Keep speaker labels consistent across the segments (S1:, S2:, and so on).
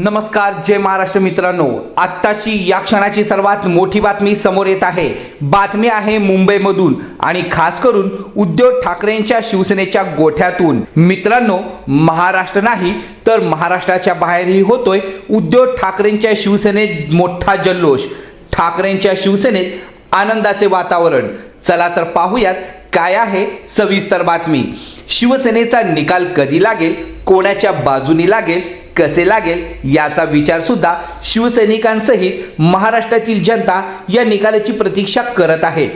S1: नमस्कार जय महाराष्ट्र मित्रांनो. आत्ताची या क्षणाची सर्वात मोठी बातमी समोर येत आहे. बातमी आहे मुंबईमधून आणि खास करून उद्धव ठाकरेंच्या शिवसेनेच्या गोठ्यातून. मित्रांनो महाराष्ट्र नाही तर महाराष्ट्राच्या बाहेरही होतोय उद्धव ठाकरेंच्या शिवसेनेत मोठा जल्लोष. ठाकरेंच्या शिवसेनेत आनंदाचे वातावरण. चला तर पाहूयात काय आहे सविस्तर बातमी. शिवसेनेचा निकाल कधी लागेल? कोणाच्या बाजूनी लागेल? कसे लागेल याचा विचार सुद्धा शिवसैनिकांसहित महाराष्ट्रातील जनता या निकालाची प्रतीक्षा करत आहे.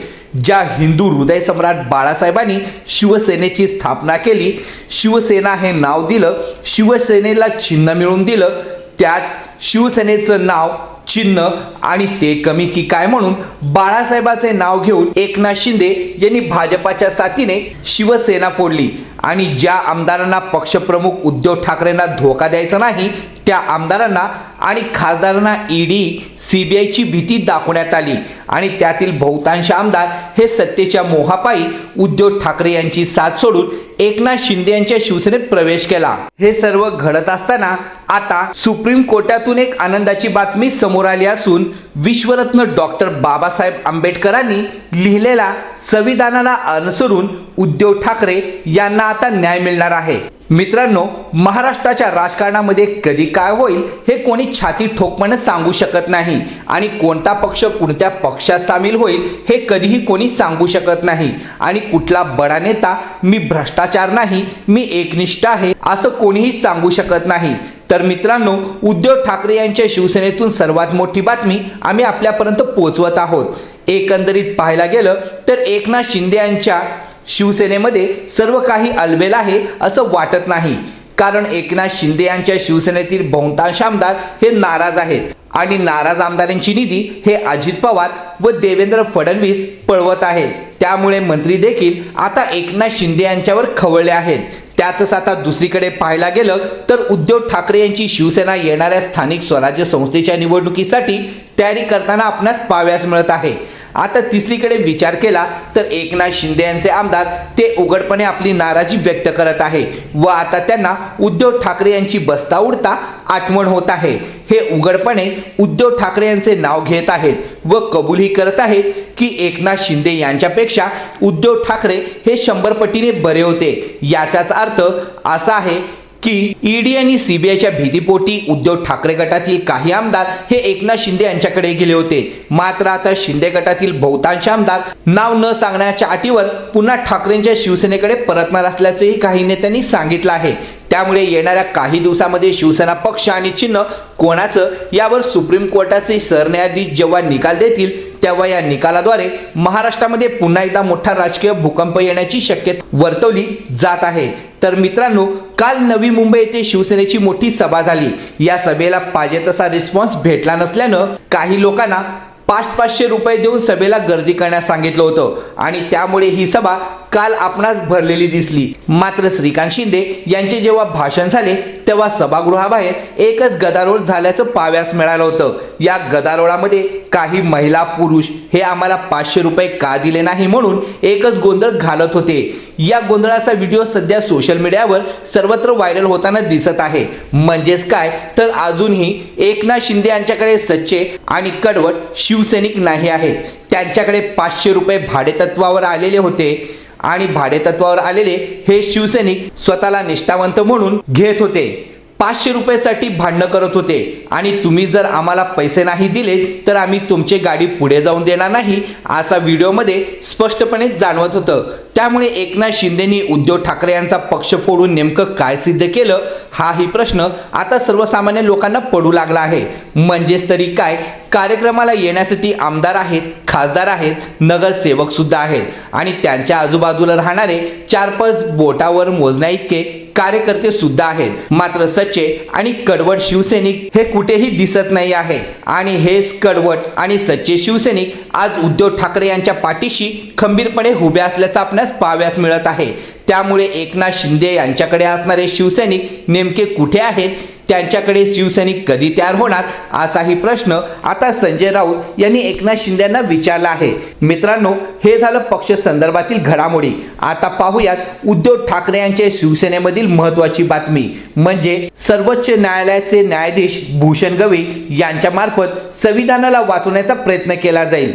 S1: ज्या हिंदू हृदय सम्राट बाळासाहेबांनी शिवसेनेची स्थापना केली शिवसेना हे नाव दिलं शिवसेनेला चिन्ह मिळवून दिलं त्याच शिवसेनेचं नाव चिन्ह आणि ते कमी की काय म्हणून बाळासाहेबाचे नाव घेऊन एकनाथ शिंदे यांनी भाजपाच्या साथीने शिवसेना फोडली. आणि ज्या आमदारांना पक्षप्रमुख उद्धव ठाकरेंना धोका द्यायचा नाही त्या आमदारांना आणि खासदारांना ईडी आयची भीती दाखवण्यात आली. आणि त्यातील बहुतांश आमदार हे सत्तेच्या मोहापायी उद्धव ठाकरे यांची साथ सोडून एकनाथ शिंदे यांच्या शिवसेनेत प्रवेश केला. हे सर्व घडत असताना आता सुप्रीम कोर्टातून एक आनंदाची बातमी समोर आली असून विश्वरत्न डॉक्टर बाबासाहेब आंबेडकरांनी लिहिलेला संविधानाला अनुसरून उद्धव ठाकरे यांना आता न्याय मिळणार आहे. मित्रांनो महाराष्ट्राच्या राजकारणामध्ये कधी काय होईल हे कोणी छाती ठोकपणे सांगू शकत नाही. आणि कोणता पक्ष कोणत्या पक्षात सामील होईल हे कधीही कोणी सांगू शकत नाही. आणि कुठला बडा नेता मी भ्रष्टाचार नाही मी एकनिष्ठ आहे असं कोणीही सांगू शकत नाही. तर मित्रांनो उद्धव ठाकरे यांच्या शिवसेनेतून सर्वात मोठी बातमी आम्ही आपल्यापर्यंत पोहोचवत आहोत. एकंदरीत पाहायला गेलं तर एकनाथ शिंदे यांच्या शिवसेनेमध्ये सर्व काही अलबेल आहे असं वाटत नाही. कारण एकनाथ शिंदे यांच्या शिवसेनेतील बहुतांश आमदार हे नाराज आहेत. आणि नाराज आमदारांची निधी हे अजित पवार व देवेंद्र फडणवीस पळवत आहेत. त्यामुळे मंत्री देखील आता एकनाथ शिंदे यांच्यावर खवळले आहेत. त्यातच आता दुसरीकडे पाहायला गेलं तर उद्धव ठाकरे यांची शिवसेना येणाऱ्या स्थानिक स्वराज्य संस्थेच्या निवडणुकीसाठी तयारी करताना आपणास पाहाव्यास मिळत आहे. आता तिसरीकडे विचार केला तर एकनाथ शिंदे यांचे आमदार ते उघडपणे आपली नाराजी व्यक्त करत आहे व आता त्यांना उद्धव ठाकरे यांची बसता उडता आठवण होत आहे. हे उघडपणे उद्धव ठाकरे यांचे नाव घेत आहेत व कबूलही करत आहेत की एकनाथ शिंदे यांच्यापेक्षा उद्धव ठाकरे हे शंभर पटीने बरे होते. याचाच अर्थ असा आहे की ईडी आणि सीबीआयच्या भीतीपोटी उद्धव ठाकरे गटातील काही आमदार हे एकनाथ शिंदे यांच्याकडे गेले होते. मात्र आता शिंदे गटातील बहुतांश आमदार नाव न सांगण्याच्या अटीवर पुन्हा ठाकरेंच्या शिवसेनेकडे परतणार असल्याचेही काही नेत्यांनी सांगितलं आहे. त्यामुळे येणाऱ्या काही दिवसामध्ये शिवसेना पक्ष आणि चिन्ह कोणाचं यावर सुप्रीम कोर्टाचे सरन्यायाधीश जेव्हा निकाल देतील तेव्हा या निकालाद्वारे महाराष्ट्रामध्ये पुन्हा एकदा मोठा राजकीय भूकंप येण्याची शक्यता वर्तवली जात आहे. तर मित्रांनो काल नवी मुंबई येथे शिवसेनेची मोठी सभा झाली. या सभेला पाहिजे तसा रिस्पॉन्स भेटला नसल्यानं काही लोकांना पाच पाचशे रुपये देऊन सभेला गर्दी करण्यास सांगितलं होतं. आणि त्यामुळे ही सभा काल आपणास भरलेली दिसली. मात्र श्रीकांत शिंदे यांचे जेव्हा भाषण झाले तेव्हा सभागृहाबाहेर एकच गदारोळ झाल्याचं पाव्यास मिळालं होतं. या गदारोळामध्ये काही महिला पुरुष हे आम्हाला पाचशे रुपये का दिले नाही म्हणून एकच गोंधळ घालत होते. या गोंधळाचा व्हिडिओ सध्या सोशल मीडियावर सर्वत्र व्हायरल होताना दिसत आहे. म्हणजेच काय? तर अजूनही एकनाथ शिंदे यांच्याकडे सच्चे आणि कडवट शिवसैनिक नाही आहे त्यांच्याकडे पाचशे रुपये भाडेतत्वावर आलेले होते आणि भाडेतत्वावर आलेले हे शिवसैनिक स्वतःला निष्ठावंत म्हणून घेत होते. पाचशे रुपयासाठी भांडणं करत होते. आणि तुम्ही जर आम्हाला पैसे नाही दिले तर आम्ही तुमची गाडी पुढे जाऊन देणार नाही असा व्हिडिओमध्ये स्पष्टपणे जाणवत होतं. त्यामुळे एकनाथ शिंदेनी उद्धव ठाकरे यांचा पक्ष फोडून नेमकं काय सिद्ध केलं हाही प्रश्न आता सर्वसामान्य लोकांना पडू लागला आहे. म्हणजेच तरी काय? कार्यक्रमाला येण्यासाठी आमदार आहेत खासदार आहेत नगरसेवक सुद्धा आहेत. आणि त्यांच्या आजूबाजूला राहणारे चार पाच बोटावर मोजण्या इतके कार्यकर्ते सुद्धा आहेत. मात्र सच्चे आणि कडवट शिवसैनिक हे कुठेही दिसत नाही आहे. आणि हेच कडवट आणि सच्चे शिवसैनिक आज उद्धव ठाकरे यांच्या पाठीशी खंबीरपणे उभे असल्याचं आपणास पाहाव्यास मिळत आहे. त्यामुळे एकनाथ शिंदे यांच्याकडे असणारे शिवसैनिक नेमके कुठे आहेत? त्यांच्याकडे शिवसैनिक कधी तयार होणार असाही प्रश्न आता संजय राऊत यांनी एकनाथ शिंदेना विचारला आहे. मित्रांनो हे झालं पक्ष संदर्भातील घडामोडी. आता पाहूयात उद्धव ठाकरे यांच्या शिवसेनेमधील महत्वाची बातमी. म्हणजे सर्वोच्च न्यायालयाचे न्यायाधीश भूषण गवई यांच्या मार्फत संविधानाला वाचवण्याचा प्रयत्न केला जाईल.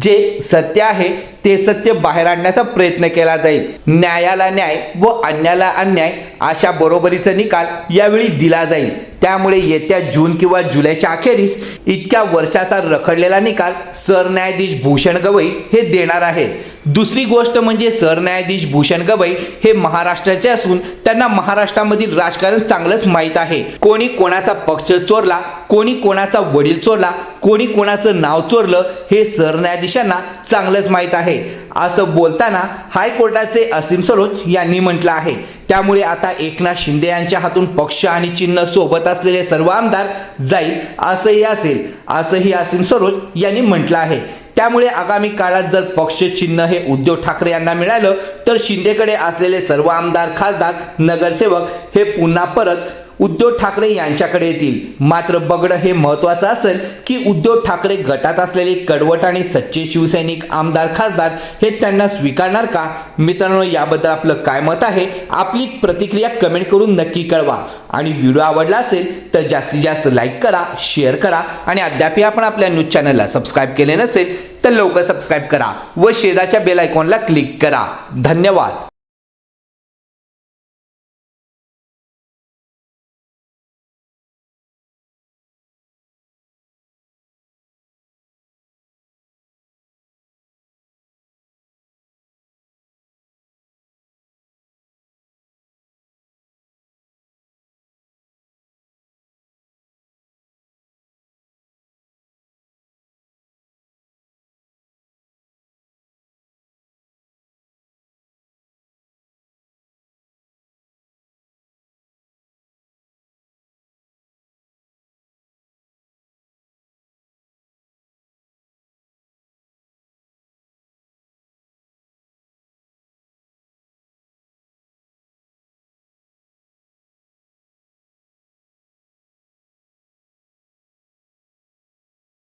S1: जे सत्य आहे ते सत्य बाहेर आणण्याचा प्रयत्न केला जाईल. न्यायाला न्याय व अन्याला अन्याय अशा बरोबरीचा निकाल यावेळी दिला जाईल. त्यामुळे येत्या जून किंवा जुलैच्या अखेरीस इतक्या वर्षाचा रखडलेला निकाल सरन्यायाधीश भूषण गवई हे देणार आहेत. दुसरी गोष्ट म्हणजे सरन्यायाधीश भूषण गवई हे महाराष्ट्राचे असून त्यांना महाराष्ट्रामधील राजकारण चांगलंच माहीत आहे. कोणी कोणाचा पक्ष चोरला कोणी कोणाचा वडील चोरला कोणी कोणाचं नाव चोरलं हे सरन्यायाधीशांना चांगलंच माहीत आहे. असं बोलताना हायकोर्टाचे असीम सरोज यांनी म्हटलं आहे. त्यामुळे आता एकनाथ शिंदे यांच्या हातून पक्ष आणि चिन्ह सोबत असलेले सर्व आमदार जाईल असंही असेल असंही असीम सरोज यांनी म्हटलं आहे. त्यामुळे आगामी काळात जर पक्षचिन्ह हे उद्धव ठाकरे यांना मिळालं तर शिंदेकडे असलेले सर्व आमदार खासदार नगरसेवक हे पुन्हा परत उद्धव ठाकरे यांच्याकडे येतील. मात्र बघणं हे महत्त्वाचं असेल की उद्धव ठाकरे गटात असलेले कडवट आणि सच्चे शिवसैनिक आमदार खासदार हे त्यांना स्वीकारणार का? मित्रांनो याबद्दल आपलं काय मत आहे? आपली प्रतिक्रिया कमेंट करून नक्की कळवा. आणि व्हिडिओ आवडला असेल तर जास्तीत जास्त लाईक करा शेअर करा. आणि अद्यापही आपण आपल्या न्यूज चॅनलला सबस्क्राईब केले नसेल तर लवकर सबस्क्राईब करा व शेजाच्या बेल आयकॉनला क्लिक करा. धन्यवाद.